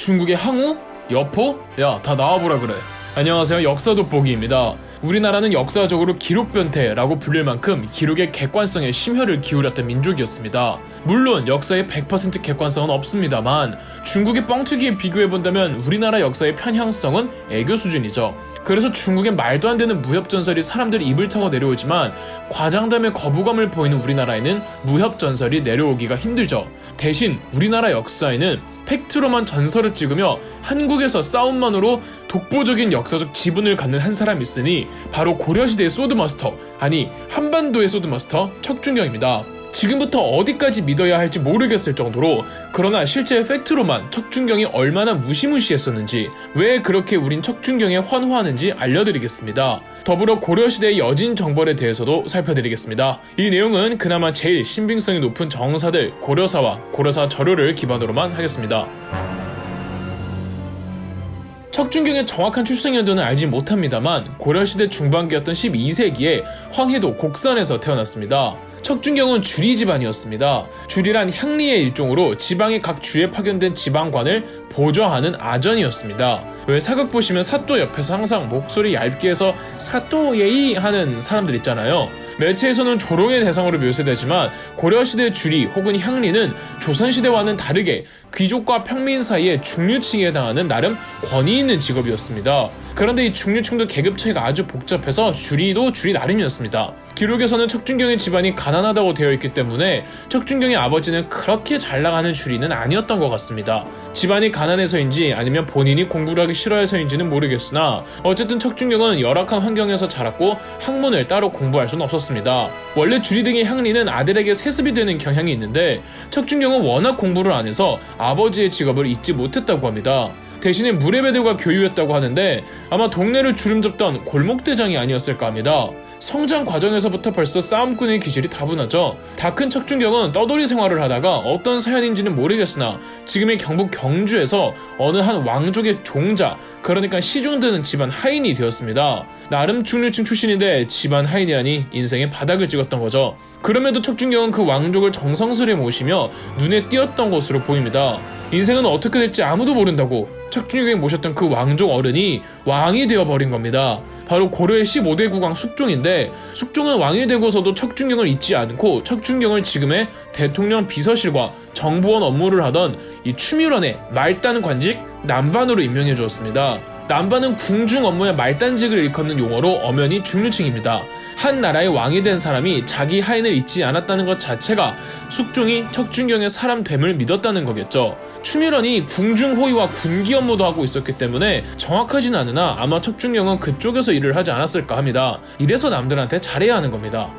중국의 항우? 여포? 야, 다 나와보라 그래. 안녕하세요. 역사 돋보기입니다. 우리나라는 역사적으로 기록 변태라고 불릴 만큼 기록의 객관성에 심혈을 기울였던 민족이었습니다. 물론 역사의 100% 객관성은 없습니다만 중국의 뻥튀기에 비교해본다면 우리나라 역사의 편향성은 애교 수준이죠. 그래서 중국의 말도 안 되는 무협전설이 사람들이 입을 타고 내려오지만 과장됨의 거부감을 보이는 우리나라에는 무협전설이 내려오기가 힘들죠. 대신 우리나라 역사에는 팩트로만 전설을 찍으며 한국에서 싸움만으로 독보적인 역사적 지분을 갖는 한 사람이 있으니 바로 고려시대의 소드마스터 아니 한반도의 소드마스터 척준경입니다. 지금부터 어디까지 믿어야 할지 모르겠을 정도로 그러나 실제 팩트로만 척준경이 얼마나 무시무시했었는지 왜 그렇게 우린 척준경에 환호하는지 알려드리겠습니다. 더불어 고려시대의 여진 정벌에 대해서도 살펴드리겠습니다. 이 내용은 그나마 제일 신빙성이 높은 정사들 고려사와 고려사 저료를 기반으로만 하겠습니다. 척준경의 정확한 출생 연도는 알지 못합니다만 고려시대 중반기였던 12세기에 황해도 곡산에서 태어났습니다. 척준경은 주리 집안이었습니다. 주리란 향리의 일종으로 지방의 각 주에 파견된 지방관을 보좌하는 아전이었습니다. 왜 사극 보시면 사또 옆에서 항상 목소리 얇게 해서 사또 예이 하는 사람들 있잖아요. 매체에서는 조롱의 대상으로 묘사되지만 고려시대 주리 혹은 향리는 조선시대와는 다르게 귀족과 평민 사이의 중류층에 해당하는 나름 권위 있는 직업이었습니다. 그런데 이 중류층도 계급 차이가 아주 복잡해서 주리도 주리 나름이었습니다. 기록에서는 척준경의 집안이 가난하다고 되어 있기 때문에 척준경의 아버지는 그렇게 잘 나가는 주리는 아니었던 것 같습니다. 집안이 가난해서인지 아니면 본인이 공부를 하기 싫어해서인지는 모르겠으나 어쨌든 척준경은 열악한 환경에서 자랐고 학문을 따로 공부할 수는 없었습니다. 원래 주리 등의 향리는 아들에게 세습이 되는 경향이 있는데 척준경은 워낙 공부를 안 해서 아버지의 직업을 잊지 못했다고 합니다. 대신에 무례배들과 교유했다고 하는데 아마 동네를 주름 잡던 골목대장이 아니었을까 합니다. 성장 과정에서부터 벌써 싸움꾼의 기질이 다분하죠. 다 큰 척준경은 떠돌이 생활을 하다가 어떤 사연인지는 모르겠으나 지금의 경북 경주에서 어느 한 왕족의 종자, 그러니까 시중드는 집안 하인이 되었습니다. 나름 중류층 출신인데 집안 하인이라니 인생의 바닥을 찍었던 거죠. 그럼에도 척준경은 그 왕족을 정성스레 모시며 눈에 띄었던 것으로 보입니다. 인생은 어떻게 될지 아무도 모른다고 척준경이 모셨던 그 왕족 어른이 왕이 되어버린 겁니다. 바로 고려의 15대 국왕 숙종인데 숙종은 왕이 되고서도 척준경을 잊지 않고 척준경을 지금의 대통령 비서실과 정보원 업무를 하던 이 추밀원의 말단 관직 남반으로 임명해 주었습니다. 남반은 궁중 업무의 말단직을 일컫는 용어로 엄연히 중류층입니다. 한 나라의 왕이 된 사람이 자기 하인을 잊지 않았다는 것 자체가 숙종이 척준경의 사람 됨을 믿었다는 거겠죠. 추밀원이 궁중 호위와 군기 업무도 하고 있었기 때문에 정확하진 않으나 아마 척준경은 그쪽에서 일을 하지 않았을까 합니다. 이래서 남들한테 잘해야 하는 겁니다.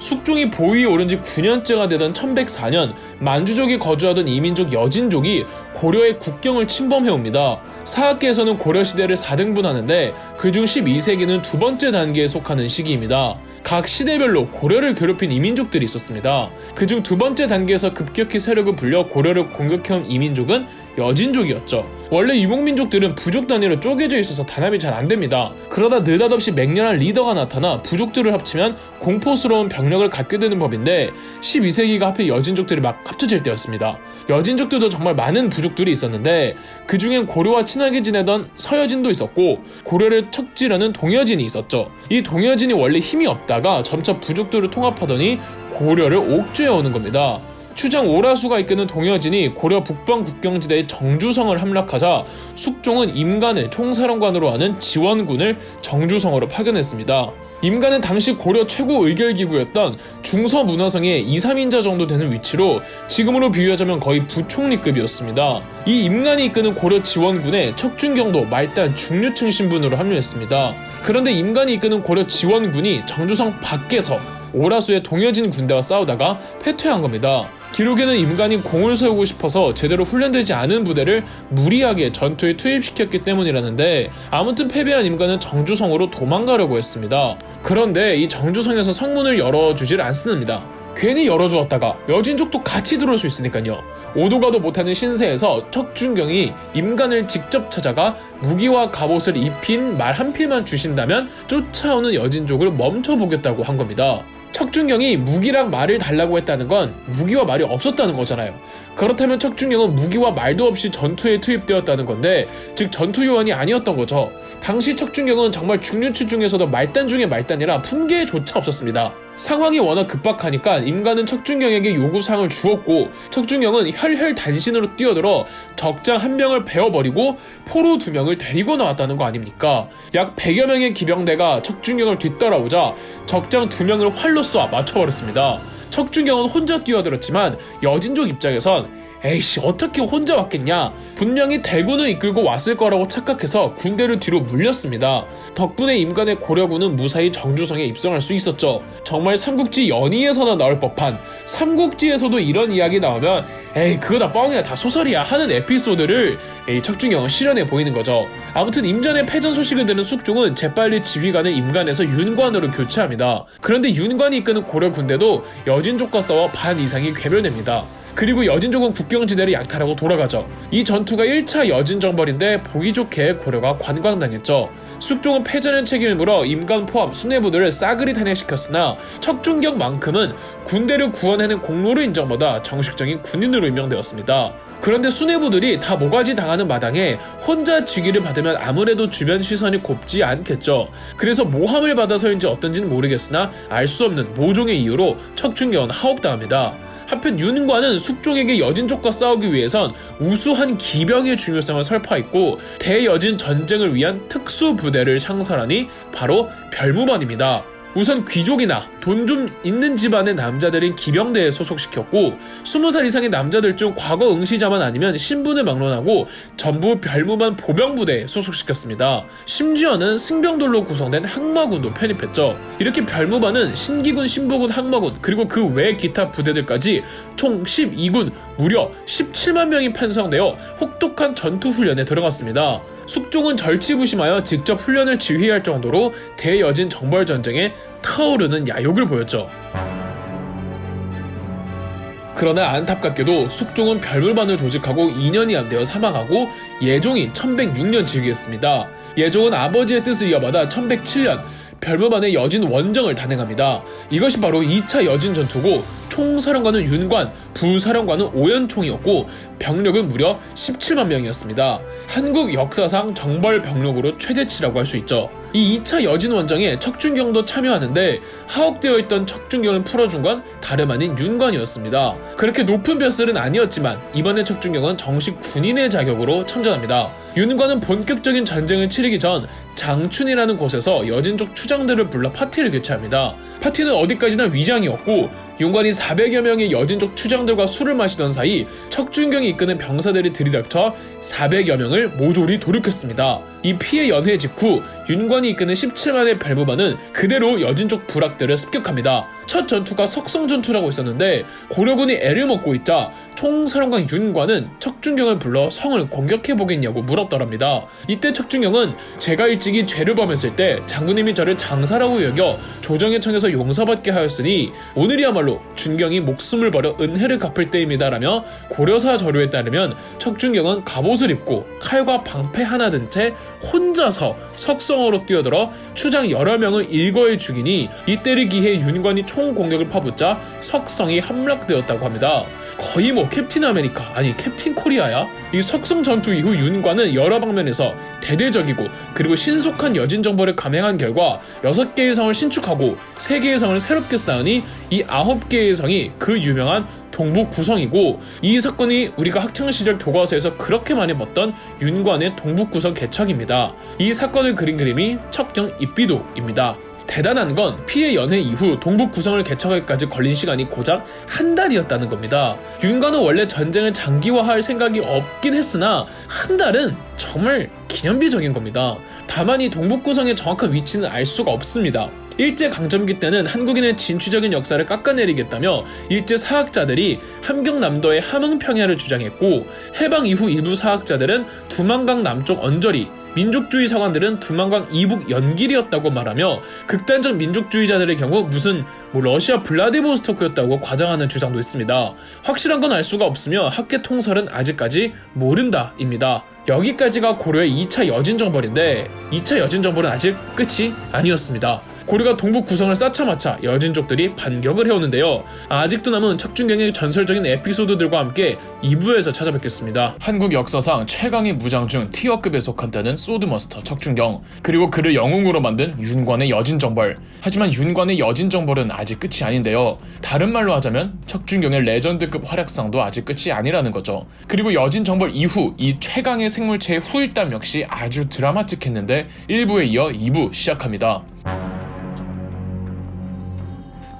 숙종이 보위에 오른 지 9년째가 되던 1104년 만주족이 거주하던 이민족 여진족이 고려의 국경을 침범해옵니다. 사학계에서는 고려시대를 4등분하는데 그중 12세기는 두 번째 단계에 속하는 시기입니다. 각 시대별로 고려를 괴롭힌 이민족들이 있었습니다. 그중 두 번째 단계에서 급격히 세력을 불려 고려를 공격해온 이민족은 여진족이었죠. 원래 유목민족들은 부족 단위로 쪼개져 있어서 단합이 잘 안 됩니다. 그러다 느닷없이 맹렬한 리더가 나타나 부족들을 합치면 공포스러운 병력을 갖게 되는 법인데 12세기가 하필 여진족들이 막 합쳐질 때였습니다. 여진족들도 정말 많은 부족들이 있었는데 그 중엔 고려와 친하게 지내던 서여진도 있었고 고려를 척지려는 동여진이 있었죠. 이 동여진이 원래 힘이 없다가 점차 부족들을 통합하더니 고려를 옥죄해 오는 겁니다. 추장 오라수가 이끄는 동여진이 고려 북방 국경지대의 정주성을 함락하자 숙종은 임간을 총사령관으로 하는 지원군을 정주성으로 파견했습니다. 임간은 당시 고려 최고 의결기구였던 중서문화성의 2, 3인자 정도 되는 위치로 지금으로 비유하자면 거의 부총리급이었습니다. 이 임간이 이끄는 고려 지원군에 척준경도 말단 중류층 신분으로 합류했습니다. 그런데 임간이 이끄는 고려 지원군이 정주성 밖에서 오라수의 동여진 군대와 싸우다가 패퇴한 겁니다. 기록에는 임간이 공을 세우고 싶어서 제대로 훈련되지 않은 부대를 무리하게 전투에 투입시켰기 때문이라는데 아무튼 패배한 임간은 정주성으로 도망가려고 했습니다. 그런데 이 정주성에서 성문을 열어주질 않습니다. 괜히 열어주었다가 여진족도 같이 들어올 수 있으니까요. 오도가도 못하는 신세에서 척준경이 임간을 직접 찾아가 무기와 갑옷을 입힌 말 한 필만 주신다면 쫓아오는 여진족을 멈춰보겠다고 한 겁니다. 척준경이 무기랑 말을 달라고 했다는 건 무기와 말이 없었다는 거잖아요. 그렇다면 척준경은 무기와 말도 없이 전투에 투입되었다는 건데, 즉 전투 요원이 아니었던 거죠. 당시 척준경은 정말 중류추 중에서도 말단 중의 말단이라 품계조차 없었습니다. 상황이 워낙 급박하니까 임관은 척준경에게 요구사항을 주었고 척준경은 혈혈 단신으로 뛰어들어 적장 한 명을 베어버리고 포로 두 명을 데리고 나왔다는 거 아닙니까? 약 100여 명의 기병대가 척준경을 뒤따라오자 적장 두 명을 활로 쏴 맞춰버렸습니다. 척준경은 혼자 뛰어들었지만 여진족 입장에선 에이씨 어떻게 혼자 왔겠냐? 분명히 대군을 이끌고 왔을 거라고 착각해서 군대를 뒤로 물렸습니다. 덕분에 임간의 고려군은 무사히 정주성에 입성할 수 있었죠. 정말 삼국지 연의에서나 나올 법한 삼국지에서도 이런 이야기 나오면 에이 그거 다 뻥이야. 다 소설이야. 하는 에피소드를 이 척준경은 실현해 보이는 거죠. 아무튼 임전의 패전 소식을 들은 숙종은 재빨리 지휘관을 임간에서 윤관으로 교체합니다. 그런데 윤관이 이끄는 고려 군대도 여진족과 싸워 반 이상이 괴멸됩니다 그리고 여진족은 국경지대를 약탈하고 돌아가죠. 이 전투가 1차 여진정벌인데 보기 좋게 고려가 관광당했죠. 숙종은 패전의 책임을 물어 임관 포함 수뇌부들을 싸그리 탄핵시켰으나 척준경만큼은 군대를 구원하는 공로를 인정받아 정식적인 군인으로 임명되었습니다. 그런데 수뇌부들이 다 모가지 당하는 마당에 혼자 직위를 받으면 아무래도 주변 시선이 곱지 않겠죠. 그래서 모함을 받아서인지 어떤지는 모르겠으나 알 수 없는 모종의 이유로 척준경은 하옥당합니다. 한편 윤관은 숙종에게 여진족과 싸우기 위해선 우수한 기병의 중요성을 설파했고 대여진 전쟁을 위한 특수 부대를 창설하니 바로 별무반입니다. 우선 귀족이나 돈 좀 있는 집안의 남자들인 기병대에 소속시켰고 20살 이상의 남자들 중 과거 응시자만 아니면 신분을 막론하고 전부 별무반 보병부대에 소속시켰습니다. 심지어는 승병들로 구성된 항마군도 편입했죠. 이렇게 별무반은 신기군, 신보군, 항마군 그리고 그 외 기타 부대들까지 총 12군 무려 17만 명이 편성되어 혹독한 전투 훈련에 들어갔습니다. 숙종은 절치부심하여 직접 훈련을 지휘할 정도로 대여진 정벌 전쟁에 타오르는 야욕을 보였죠. 그러나 안타깝게도 숙종은 별물반을 조직하고 2년이 안 되어 사망하고 예종이 1106년 즉위했습니다. 예종은 아버지의 뜻을 이어받아 1107년 별무반의 여진 원정을 단행합니다. 이것이 바로 2차 여진 전투고 총사령관은 윤관, 부사령관은 오연총이었고 병력은 무려 17만 명이었습니다. 한국 역사상 정벌 병력으로 최대치라고 할 수 있죠. 이 2차 여진 원정에 척준경도 참여하는데 하옥되어 있던 척준경을 풀어준 건 다름 아닌 윤관이었습니다. 그렇게 높은 벼슬은 아니었지만 이번에 척준경은 정식 군인의 자격으로 참전합니다. 윤관은 본격적인 전쟁을 치르기 전 장춘이라는 곳에서 여진족 추장들을 불러 파티를 개최합니다. 파티는 어디까지나 위장이었고 윤관이 400여 명의 여진족 추장 들과 술을 마시던 사이 척준경이 이끄는 병사들이 들이닥쳐 400여 명을 모조리 도륙했습니다. 이 피해 연회 직후 윤관이 이끄는 17만의 발부반은 그대로 여진족 부락들을 습격합니다. 첫 전투가 석성전투라고 있었는데 고려군이 애를 먹고 있자 총사령관 윤관은 척준경을 불러 성을 공격해보겠냐고 물었더랍니다. 이때 척준경은 제가 일찍이 죄를 범했을 때 장군님이 저를 장사라고 여겨 조정의 청에서 용서받게 하였으니 오늘이야말로 준경이 목숨을 버려 은혜를 갚을 때입니다라며 고려사 저료에 따르면 척준경은 갑옷을 입고 칼과 방패 하나 든 채 혼자서 석성으로 뛰어들어 추장 여러 명을 일거에 죽이니 이때를 기해 윤관이 총 공격을 파묻자 석성이 함락되었다고 합니다. 거의 뭐 캡틴 아메리카 아니 캡틴 코리아야? 이 석성 전투 이후 윤관은 여러 방면에서 대대적이고 그리고 신속한 여진 정보를 감행한 결과 6개의 성을 신축하고 3개의 성을 새롭게 쌓으니 이 9개의 성이 그 유명한 동북 구성이고 이 사건이 우리가 학창 시절 교과서에서 그렇게 많이 봤던 윤관의 동북 구성 개척입니다. 이 사건을 그린 그림이 척경 입비도입니다. 대단한 건 피해 연회 이후 동북 구성을 개척하기까지 걸린 시간이 고작 한 달이었다는 겁니다. 윤관은 원래 전쟁을 장기화할 생각이 없긴 했으나 한 달은 정말 기념비적인 겁니다. 다만 이 동북 구성의 정확한 위치는 알 수가 없습니다. 일제 강점기 때는 한국인의 진취적인 역사를 깎아내리겠다며 일제 사학자들이 함경남도의 함흥평야를 주장했고 해방 이후 일부 사학자들은 두만강 남쪽 언저리 민족주의 사관들은 두만강 이북 연길이었다고 말하며 극단적 민족주의자들의 경우 무슨 뭐 러시아 블라디보스토크였다고 과장하는 주장도 있습니다. 확실한 건 알 수가 없으며 학계 통설은 아직까지 모른다입니다. 여기까지가 고려의 2차 여진정벌인데 2차 여진정벌은 아직 끝이 아니었습니다. 고려가 동북 구성을 쌓자마자 여진족들이 반격을 해오는데요. 아직도 남은 척준경의 전설적인 에피소드들과 함께 2부에서 찾아뵙겠습니다. 한국 역사상 최강의 무장 중 티어급에 속한다는 소드머스터 척준경 그리고 그를 영웅으로 만든 윤관의 여진정벌 하지만 윤관의 여진정벌은 아직 끝이 아닌데요. 다른 말로 하자면 척준경의 레전드급 활약상도 아직 끝이 아니라는 거죠. 그리고 여진정벌 이후 이 최강의 생물체의 후일담 역시 아주 드라마틱했는데 1부에 이어 2부 시작합니다.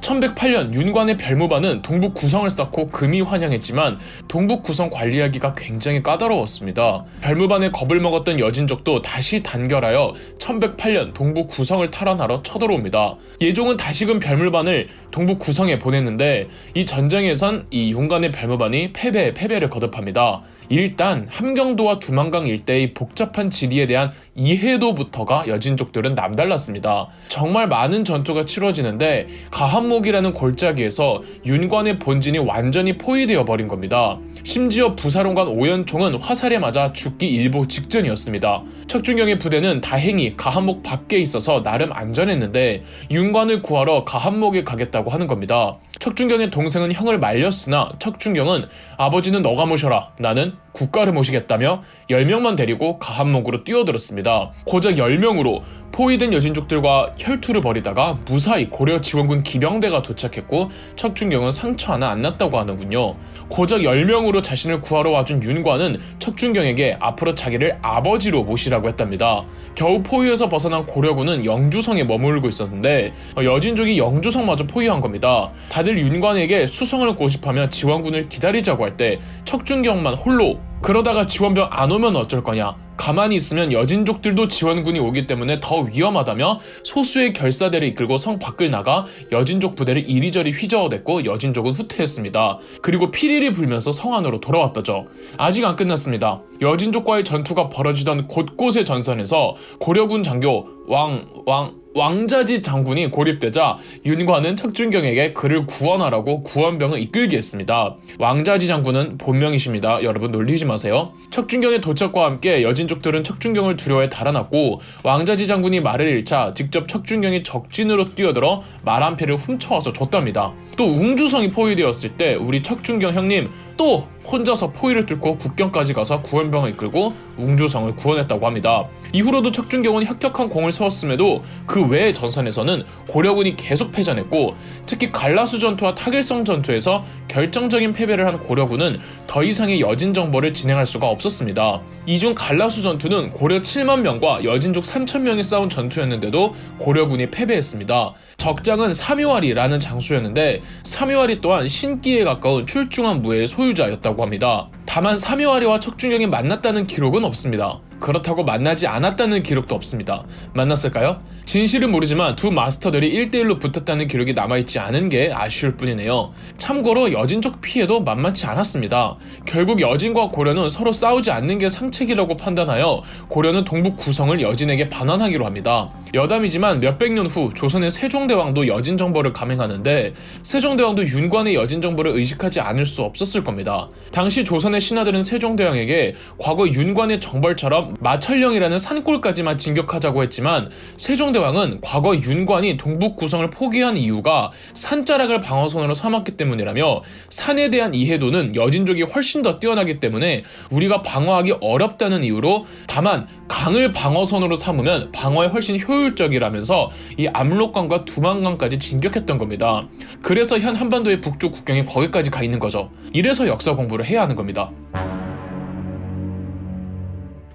1108년 윤관의 별무반은 동북 구성을 쌓고 금이 환영했지만 동북 구성 관리하기가 굉장히 까다로웠습니다. 별무반에 겁을 먹었던 여진족도 다시 단결하여 1108년 동북 구성을 탈환하러 쳐들어옵니다. 예종은 다시금 별무반을 동북 구성에 보냈는데 이 전쟁에선 이 윤관의 별무반이 패배, 패배를 거듭합니다. 일단 함경도와 두만강 일대의 복잡한 지리에 대한 이해도부터가 여진족들은 남달랐습니다. 정말 많은 전투가 치러지는데 가한목이라는 골짜기에서 윤관의 본진이 완전히 포위되어 버린 겁니다. 심지어 부사령관 오연총은 화살에 맞아 죽기 일보 직전이었습니다. 척준경의 부대는 다행히 가한목 밖에 있어서 나름 안전했는데 윤관을 구하러 가한목에 가겠다고 하는 겁니다. 척준경의 동생은 형을 말렸으나 척준경은 아버지는 너가 모셔라 나는 국가를 모시겠다며 10명만 데리고 가한목으로 뛰어들었습니다. 고작 10명으로 포위된 여진족들과 혈투를 벌이다가 무사히 고려 지원군 기병대가 도착했고 척준경은 상처 하나 안 났다고 하는군요. 고작 10명으로 자신을 구하러 와준 윤관은 척준경에게 앞으로 자기를 아버지로 모시라고 했답니다. 겨우 포위에서 벗어난 고려군은 영주성에 머물고 있었는데 여진족이 영주성마저 포위한 겁니다. 다들 윤관에게 수성을 고집하며 지원군을 기다리자고 할 때 척준경만 홀로 그러다가 지원병 안 오면 어쩔 거냐 가만히 있으면 여진족들도 지원군이 오기 때문에 더 위험하다며 소수의 결사대를 이끌고 성 밖을 나가 여진족 부대를 이리저리 휘저어댔고 여진족은 후퇴했습니다. 그리고 피리를 불면서 성 안으로 돌아왔다죠. 아직 안 끝났습니다. 여진족과의 전투가 벌어지던 곳곳의 전선에서 고려군 장교 왕, 왕, 왕자지 장군이 고립되자 윤관은 척준경에게 그를 구원하라고 구원병을 이끌게 했습니다. 왕자지 장군은 본명이십니다. 여러분 놀리지 마세요. 척준경의 도착과 함께 여진족들은 척준경을 두려워해 달아났고 왕자지 장군이 말을 잃자 직접 척준경이 적진으로 뛰어들어 말 한 패를 훔쳐와서 줬답니다. 또 웅주성이 포위되었을 때 우리 척준경 형님 또 혼자서 포위를 뚫고 국경까지 가서 구원병을 이끌고 웅주성을 구원했다고 합니다. 이후로도 척준경은 혁혁한 공을 세웠음에도 그 외의 전선에서는 고려군이 계속 패전했고 특히 갈라수 전투와 타길성 전투에서 결정적인 패배를 한 고려군은 더 이상의 여진 정보를 진행할 수가 없었습니다. 이중 갈라수 전투는 고려 7만 명과 여진족 3천 명이 싸운 전투였는데도 고려군이 패배했습니다. 적장은 삼요아리라는 장수였는데 삼요아리 또한 신기에 가까운 출중한 무예의 소유자였다고 합니다. 다만 삼요아리와 척준경이 만났다는 기록은 없습니다. 그렇다고 만나지 않았다는 기록도 없습니다. 만났을까요? 진실은 모르지만 두 마스터들이 1대1로 붙었다는 기록이 남아있지 않은 게 아쉬울 뿐이네요. 참고로 여진족 피해도 만만치 않았습니다. 결국 여진과 고려는 서로 싸우지 않는 게 상책이라고 판단하여 고려는 동북 구성을 여진에게 반환하기로 합니다. 여담이지만 몇백 년 후 조선의 세종대왕도 여진 정보를 감행하는데 세종대왕도 윤관의 여진 정보를 의식하지 않을 수 없었을 겁니다. 당시 조선의 신하들은 세종대왕에게 과거 윤관의 정벌처럼 마철령이라는 산골까지만 진격하자고 했지만 세종 대왕은 과거 윤관이 동북 구성을 포기한 이유가 산자락을 방어선으로 삼았기 때문이라며 산에 대한 이해도는 여진족이 훨씬 더 뛰어나기 때문에 우리가 방어하기 어렵다는 이유로 다만 강을 방어선으로 삼으면 방어에 훨씬 효율적이라면서 이 압록강과 두만강까지 진격했던 겁니다. 그래서 현 한반도의 북쪽 국경이 거기까지 가 있는 거죠. 이래서 역사 공부를 해야 하는 겁니다.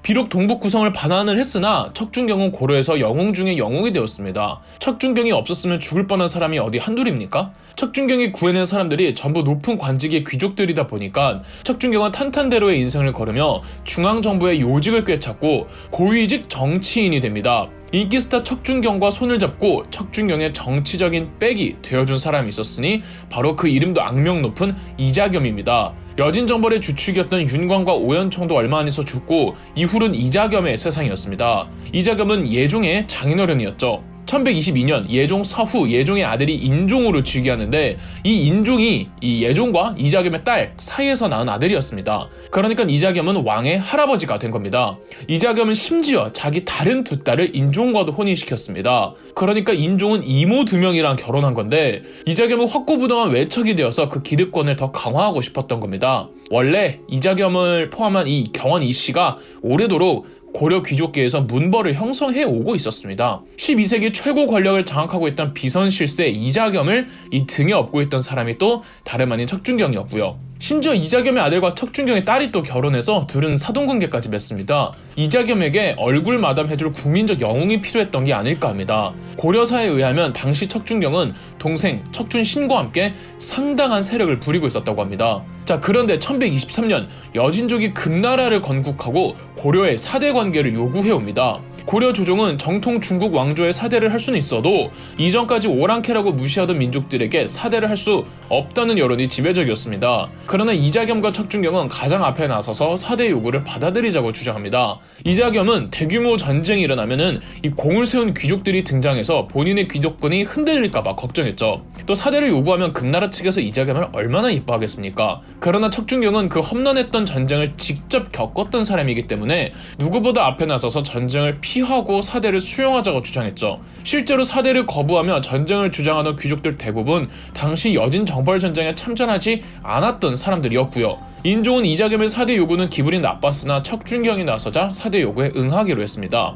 비록 동북 구성을 반환을 했으나 척준경은 고려에서 영웅 중에 영웅이 되었습니다. 척준경이 없었으면 죽을 뻔한 사람이 어디 한둘입니까? 척준경이 구해낸 사람들이 전부 높은 관직의 귀족들이다 보니까 척준경은 탄탄대로의 인생을 걸으며 중앙정부의 요직을 꿰찼고 고위직 정치인이 됩니다. 인기 스타 척준경과 손을 잡고 척준경의 정치적인 백이 되어준 사람이 있었으니 바로 그 이름도 악명 높은 이자겸입니다. 여진정벌의 주축이었던 윤광과 오연총도 얼마 안 있어 죽고 이후로는 이자겸의 세상이었습니다. 이자겸은 예종의 장인어른이었죠. 1122년 예종 서후 예종의 아들이 인종으로 즉위하는데 이 인종이 이 예종과 이자겸의 딸 사이에서 낳은 아들이었습니다. 그러니까 이자겸은 왕의 할아버지가 된 겁니다. 이자겸은 심지어 자기 다른 두 딸을 인종과도 혼인시켰습니다. 그러니까 인종은 이모 두 명이랑 결혼한 건데 이자겸은 확고부동한 외척이 되어서 그 기득권을 더 강화하고 싶었던 겁니다. 원래 이자겸을 포함한 이 경원 이 씨가 오래도록 고려 귀족계에서 문벌을 형성해 오고 있었습니다. 12세기 최고 권력을 장악하고 있던 비선 실세 이자겸을 이 등에 업고 있던 사람이 또 다름 아닌 척준경이었고요. 심지어 이자겸의 아들과 척준경의 딸이 또 결혼해서 둘은 사돈관계까지 맺습니다. 이자겸에게 얼굴 마담해줄 국민적 영웅이 필요했던 게 아닐까 합니다. 고려사에 의하면 당시 척준경은 동생 척준신과 함께 상당한 세력을 부리고 있었다고 합니다. 자, 그런데 1123년 여진족이 금나라를 건국하고 고려의 사대 관계를 요구해 옵니다. 고려 조정은 정통 중국 왕조의 사대를 할 수는 있어도 이전까지 오랑캐라고 무시하던 민족들에게 사대를 할 수 없다는 여론이 지배적이었습니다. 그러나 이자겸과 척준경은 가장 앞에 나서서 사대 요구를 받아들이자고 주장합니다. 이자겸은 대규모 전쟁이 일어나면은 이 공을 세운 귀족들이 등장해서 본인의 귀족권이 흔들릴까봐 걱정했죠. 또 사대를 요구하면 금나라 측에서 이자겸을 얼마나 이뻐하겠습니까? 그러나 척준경은 그 험난했던 전쟁을 직접 겪었던 사람이기 때문에 누구보다 앞에 나서서 전쟁을 피 하고 사대를 수용하자고 주장했죠. 실제로 사대를 거부하며 전쟁을 주장하던 귀족들 대부분 당시 여진 정벌 전쟁에 참전하지 않았던 사람들이었고요. 인종은 이자겸의 사대 요구는 기분이 나빴으나 척준경이 나서자 사대 요구에 응하기로 했습니다.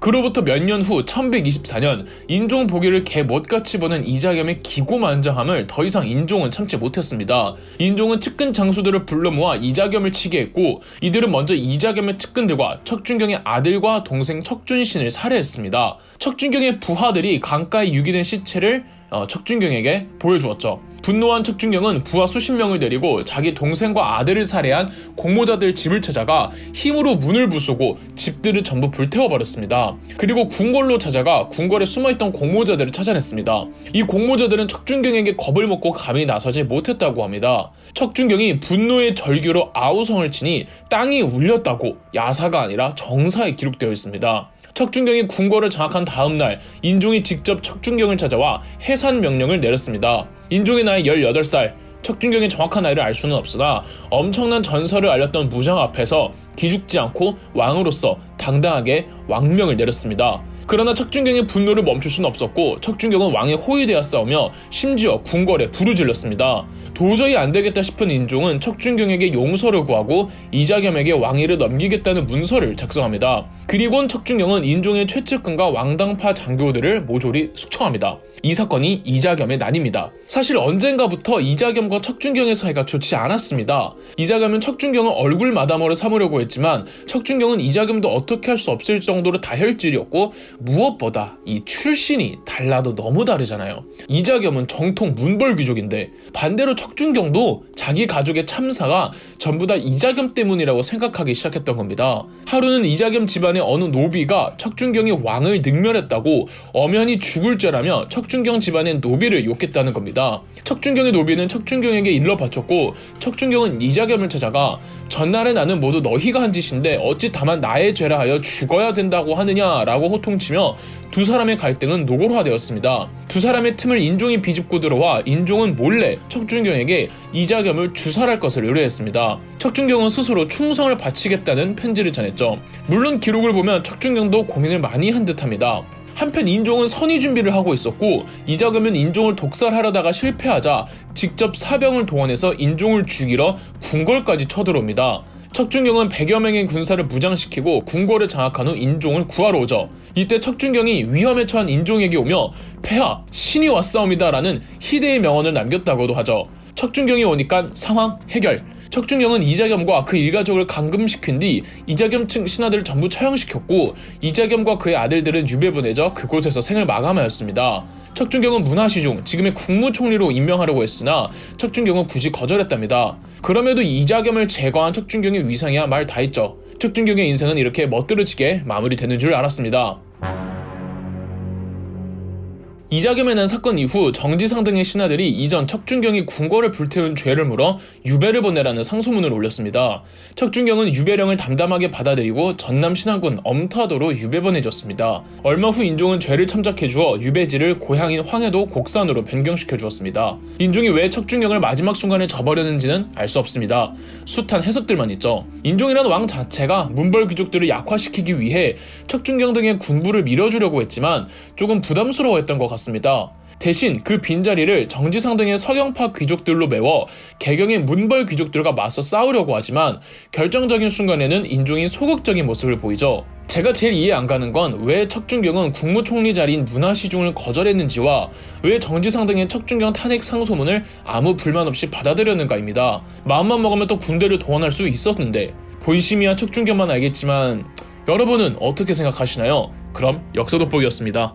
그로부터 몇 년 후 1124년 인종 보기를 개 못같이 보는 이자겸의 기고만장함을 더 이상 인종은 참지 못했습니다. 인종은 측근 장수들을 불러 모아 이자겸을 치게 했고 이들은 먼저 이자겸의 측근들과 척준경의 아들과 동생 척준신을 살해했습니다. 척준경의 부하들이 강가에 유기된 시체를 어, 척준경에게 보여주었죠. 분노한 척준경은 부하 수십 명을 데리고 자기 동생과 아들을 살해한 공모자들 집을 찾아가 힘으로 문을 부수고 집들을 전부 불태워버렸습니다. 그리고 궁궐로 찾아가 궁궐에 숨어있던 공모자들을 찾아냈습니다. 이 공모자들은 척준경에게 겁을 먹고 감히 나서지 못했다고 합니다. 척준경이 분노의 절규로 아우성을 치니 땅이 울렸다고 야사가 아니라 정사에 기록되어 있습니다. 척준경이 궁궐을 장악한 다음 날 인종이 직접 척준경을 찾아와 해산 명령을 내렸습니다. 인종의 나이 18살, 척준경의 정확한 나이를 알 수는 없으나 엄청난 전설을 알렸던 무장 앞에서 기죽지 않고 왕으로서 당당하게 왕명을 내렸습니다. 그러나 척준경의 분노를 멈출 수는 없었고 척준경은 왕의 호위되어 싸우며 심지어 궁궐에 불을 질렀습니다. 도저히 안 되겠다 싶은 인종은 척준경에게 용서를 구하고 이자겸에게 왕위를 넘기겠다는 문서를 작성합니다. 그리곤 척준경은 인종의 최측근과 왕당파 장교들을 모조리 숙청합니다. 이 사건이 이자겸의 난입니다. 사실 언젠가부터 이자겸과 척준경의 사이가 좋지 않았습니다. 이자겸은 척준경을 얼굴 마담으로 삼으려고 했지만 척준경은 이자겸도 어떻게 할 수 없을 정도로 다혈질이었고 무엇보다 이 출신이 달라도 너무 다르잖아요. 이자겸은 정통 문벌 귀족인데 반대로 척준경도 자기 가족의 참사가 전부 다 이자겸 때문이라고 생각하기 시작했던 겁니다. 하루는 이자겸 집안의 어느 노비가 척준경이 왕을 능멸했다고 엄연히 죽을 죄라며 척준경 집안의 노비를 욕했다는 겁니다. 척준경의 노비는 척준경에게 일러 바쳤고 척준경은 이자겸을 찾아가 전날에 나는 모두 너희가 한 짓인데 어찌 다만 나의 죄라 하여 죽어야 된다고 하느냐라고 호통치며 두 사람의 갈등은 노골화되었습니다. 두 사람의 틈을 인종이 비집고 들어와 인종은 몰래 척준경에게 이자겸을 주살할 것을 의뢰했습니다. 척준경은 스스로 충성을 바치겠다는 편지를 전했죠. 물론 기록을 보면 척준경도 고민을 많이 한 듯합니다. 한편 인종은 선의 준비를 하고 있었고 이자겸은 인종을 독살하려다가 실패하자 직접 사병을 동원해서 인종을 죽이러 궁궐까지 쳐들어옵니다. 척준경은 100여 명의 군사를 무장시키고 궁궐을 장악한 후 인종을 구하러 오죠. 이때 척준경이 위험에 처한 인종에게 오며 폐하 신이 왔사옵니다라는 희대의 명언을 남겼다고도 하죠. 척준경이 오니까 상황 해결. 척준경은 이자겸과 그 일가족을 감금시킨 뒤 이자겸 층 신하들을 전부 처형시켰고 이자겸과 그의 아들들은 유배 보내져 그곳에서 생을 마감하였습니다. 척준경은 문화시중 지금의 국무총리로 임명하려고 했으나 척준경은 굳이 거절했답니다. 그럼에도 이자겸을 제거한 척준경의 위상이야 말 다 했죠. 척준경의 인생은 이렇게 멋들어지게 마무리되는 줄 알았습니다. 이자겸에 난 사건 이후 정지상 등의 신하들이 이전 척준경이 궁궐을 불태운 죄를 물어 유배를 보내라는 상소문을 올렸습니다. 척준경은 유배령을 담담하게 받아들이고 전남 신안군 엄타도로 유배 보내졌습니다. 얼마 후 인종은 죄를 참작해 주어 유배지를 고향인 황해도 곡산으로 변경시켜 주었습니다. 인종이 왜 척준경을 마지막 순간에 저버렸는지는 알 수 없습니다. 숱한 해석들만 있죠. 인종이란 왕 자체가 문벌 귀족들을 약화시키기 위해 척준경 등의 군부를 밀어주려고 했지만 조금 부담스러워했던 것 같 습니다. 대신 그 빈자리를 정지상 등의 서경파 귀족들로 메워 개경의 문벌 귀족들과 맞서 싸우려고 하지만 결정적인 순간에는 인종이 소극적인 모습을 보이죠. 제가 제일 이해 안 가는 건 왜 척준경은 국무총리 자리인 문화시중을 거절했는지와 왜 정지상 등의 척준경 탄핵 상소문을 아무 불만 없이 받아들였는가입니다. 마음만 먹으면 또 군대를 동원할 수 있었는데 본심이야 척준경만 알겠지만 여러분은 어떻게 생각하시나요? 그럼 역사 돋보기였습니다.